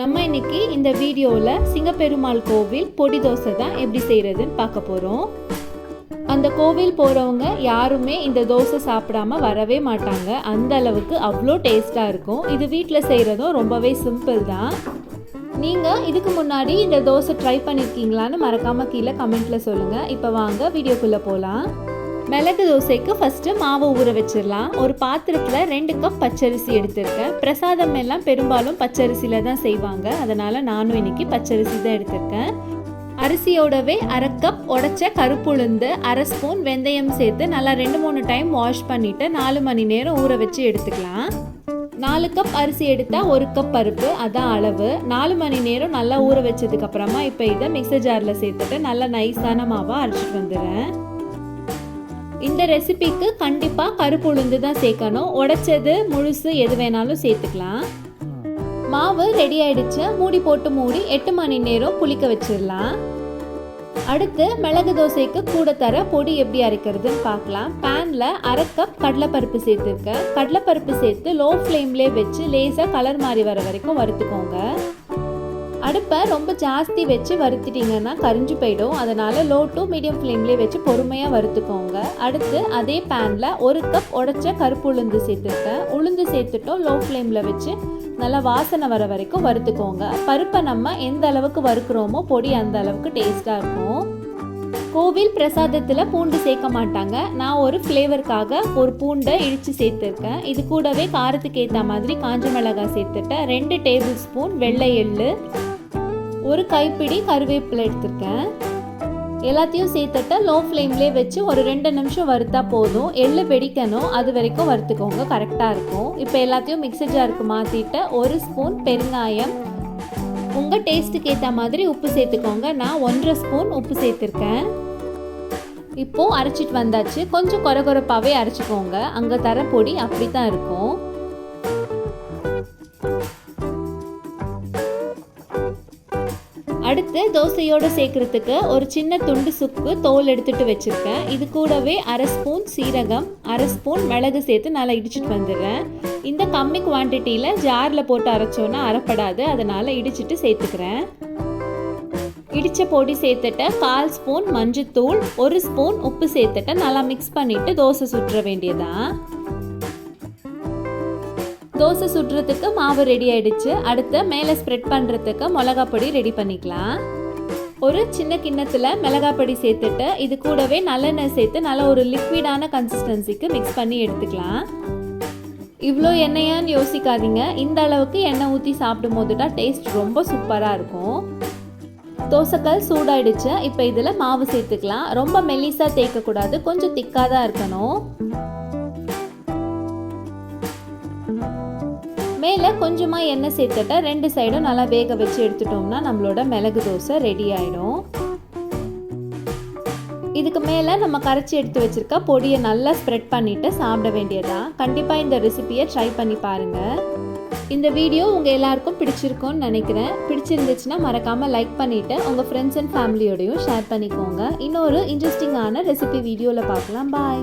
நம்ம இன்னைக்கு இந்த வீடியோவில் சிங்கப்பெருமாள் கோவில் பொடி தோசை தான் எப்படி செய்கிறதுன்னு பார்க்க போகிறோம் அந்த கோவில் போகிறவங்க யாருமே இந்த தோசை சாப்பிடாம வரவே மாட்டாங்க. அந்த அளவுக்கு அவ்வளோ டேஸ்ட்டாக இருக்கும். இது வீட்டில் செய்கிறதும் ரொம்பவே சிம்பிள் தான். நீங்கள் இதுக்கு முன்னாடி இந்த தோசை ட்ரை பண்ணியிருக்கீங்களான்னு மறக்காமல் கீழே கமெண்ட்டில் சொல்லுங்கள் இப்போ வாங்க வீடியோக்குள்ளே போகலாம் மிளகு தோசைக்கு ஃபஸ்ட்டு மாவை ஊற வச்சிடலாம். ஒரு பாத்திரத்தில் ரெண்டு கப் பச்சரிசி எடுத்திருக்கேன். பிரசாதம் எல்லாம் பெரும்பாலும் பச்சரிசியில் தான் செய்வாங்க. அதனால் நானும் இன்னைக்கு பச்சரிசி தான் எடுத்திருக்கேன். அரிசியோடவே அரை கப் உடச்ச கருப்புளுந்து அரை ஸ்பூன் வெந்தயம் சேர்த்து நல்லா ரெண்டு மூணு டைம் வாஷ் பண்ணிவிட்டு நாலு மணி நேரம் ஊற வச்சு எடுத்துக்கலாம். நாலு கப் அரிசி எடுத்தால் ஒரு கப் பருப்பு அதான் அளவு. நாலு மணி நேரம் நல்லா ஊற வச்சதுக்கப்புறமா இப்போ இதை மிக்சர் ஜாரில் சேர்த்துட்டு நல்லா நைஸான மாவாக அரைச்சிட்டு வந்துடுறேன். இந்த ரெசிபிக்கு கண்டிப்பாக கருப்பு உளுந்து தான் சேர்க்கணும். உடைச்சது முழுசு எது வேணாலும் சேர்த்துக்கலாம். மாவு ரெடி ஆயிடுச்சு. மூடி போட்டு மூடி எட்டு மணி நேரம் புளிக்க வச்சிடலாம். அடுத்து மிளகு தோசைக்கு கூட தர பொடி எப்படி அரைக்கிறதுன்னு பார்க்கலாம். பேனில் அரை கப் கடலைப்பருப்பு சேர்த்துருக்கேன். கடலைப்பருப்பு சேர்த்து லோ ஃப்ளேம்லேயே வச்சு லேசாக கலர் மாறி வர வரைக்கும் வறுத்துக்கோங்க. அடுப்பை ரொம்ப ஜாஸ்தி வச்சு வறுத்துட்டிங்கன்னா கரிஞ்சு போயிடும். அதனால் லோ டு மீடியம் ஃப்ளேம்லேயே வச்சு பொறுமையாக வறுத்துக்கோங்க. அடுத்து அதே பேனில் ஒரு கப் உடச்ச கருப்பு உளுந்து சேர்த்துருக்கேன் உளுந்து சேர்த்துட்டோம் லோ ஃப்ளேமில் வச்சு நல்லா வாசனை வர வரைக்கும் வறுத்துக்கோங்க. பருப்பை நம்ம எந்த அளவுக்கு வறுக்கிறோமோ பொடி அந்த அளவுக்கு டேஸ்ட்டாக இருக்கும். கோவில் பிரசாதத்தில் பூண்டு சேர்க்க மாட்டாங்க. நான் ஒரு ஃப்ளேவருக்காக ஒரு பூண்டை இடித்து சேர்த்துருக்கேன். இது கூடவே காரத்துக்கு ஏற்ற மாதிரி காஞ்ச மிளகாய் சேர்த்துட்டேன் ரெண்டு டேபிள் ஸ்பூன் வெள்ளை எள்ளு ஒரு கைப்பிடி கருவேப்பிலை எடுத்திருக்கேன். எல்லாத்தையும் சேர்த்துட்டு லோ ஃப்ளேம்லேயே வச்சு ஒரு ரெண்டு நிமிஷம் வறுத்தா போதும். எள்ளு வெடிக்கணும். அது வரைக்கும் வறுத்துக்கோங்க. கரெக்டாக இருக்கும். இப்போ எல்லாத்தையும் மிக்சி ஜாருக்கு மாற்றிட்டு ஒரு ஸ்பூன் பெருங்காயம். உங்கள் டேஸ்ட்டுக்கு ஏற்ற மாதிரி உப்பு சேர்த்துக்கோங்க. நான் ஒன்றரை ஸ்பூன் உப்பு சேர்த்துருக்கேன். இப்போது அரைச்சிட்டு வந்தாச்சு. கொஞ்சம் கொர கொரப்பாகவே அரைச்சிக்கோங்க. அங்கே தர பொடி அப்படி தான் இருக்கும். அடுத்து தோசையோடு சேர்க்குறதுக்கு ஒரு சின்ன துண்டு சுக்கு தோல் எடுத்துட்டு வச்சுருக்கேன். இது கூடவே அரை ஸ்பூன் சீரகம் அரை ஸ்பூன் மிளகு சேர்த்து நல்லா இடிச்சிட்டு வந்துடுறேன். இந்த கம்மி குவான்டிட்டியில் ஜாரில் போட்டு அரைச்சோன்னா அரைப்படாது அதனால் இடிச்சிட்டு சேர்த்துக்கிறேன். இடித்த பொடி சேர்த்துட்டு கால் ஸ்பூன் மஞ்சத்தூள் ஒரு ஸ்பூன் உப்பு சேர்த்துட்டு நல்லா மிக்ஸ் பண்ணிவிட்டு தோசை சுட்டுற வேண்டியதான் தோசை சுடுறதுக்கு மாவு ரெடி ஆயிடுச்சு. அடுத்து மேலே ஸ்ப்ரெட் பண்ணுறதுக்கு மிளகா பொடி ரெடி பண்ணிக்கலாம். ஒரு சின்ன கிண்ணத்தில் மிளகாப்பொடி சேர்த்துட்டு இது கூடவே நல்லெண்ணெய் சேர்த்து நல்லா ஒரு லிக்விடான கன்சிஸ்டன்சிக்கு மிக்ஸ் பண்ணி எடுத்துக்கலாம். இவ்வளோ எண்ணெயான்னு யோசிக்காதீங்க. இந்த அளவுக்கு எண்ணெய் ஊற்றி சாப்பிடும் போது தான் டேஸ்ட் ரொம்ப சூப்பராக இருக்கும். தோசைக்கல் சூடாயிடுச்சு. இப்போ இதில் மாவு சேர்த்துக்கலாம். ரொம்ப மெல்லிஸாக தேய்க்கக்கூடாது. கொஞ்சம் திக்காக தான் இருக்கணும். மேலே கொஞ்சமாக எண்ணெய் சேர்த்துட்டு ரெண்டு சைடும் நல்லா வேக வச்சு எடுத்துட்டோம்னா நம்மளோட மிளகு தோசை ரெடி ஆகிடும் இதுக்கு மேலே நம்ம கரைச்சி எடுத்து வச்சுருக்க பொடியை நல்லா ஸ்ப்ரெட் பண்ணிவிட்டு சாப்பிட வேண்டியதான் கண்டிப்பாக இந்த ரெசிபியை ட்ரை பண்ணி பாருங்கள் இந்த வீடியோ உங்கள் எல்லாருக்கும் பிடிச்சிருக்கும்னு நினைக்கிறேன். பிடிச்சிருந்துச்சுன்னா மறக்காமல் லைக் பண்ணிவிட்டு உங்கள் ஃப்ரெண்ட்ஸ் அண்ட் ஃபேமிலியோடையும் ஷேர் பண்ணிக்கோங்க. இன்னொரு இன்ட்ரெஸ்டிங்கான ரெசிபி வீடியோவில் பார்க்கலாம். பாய்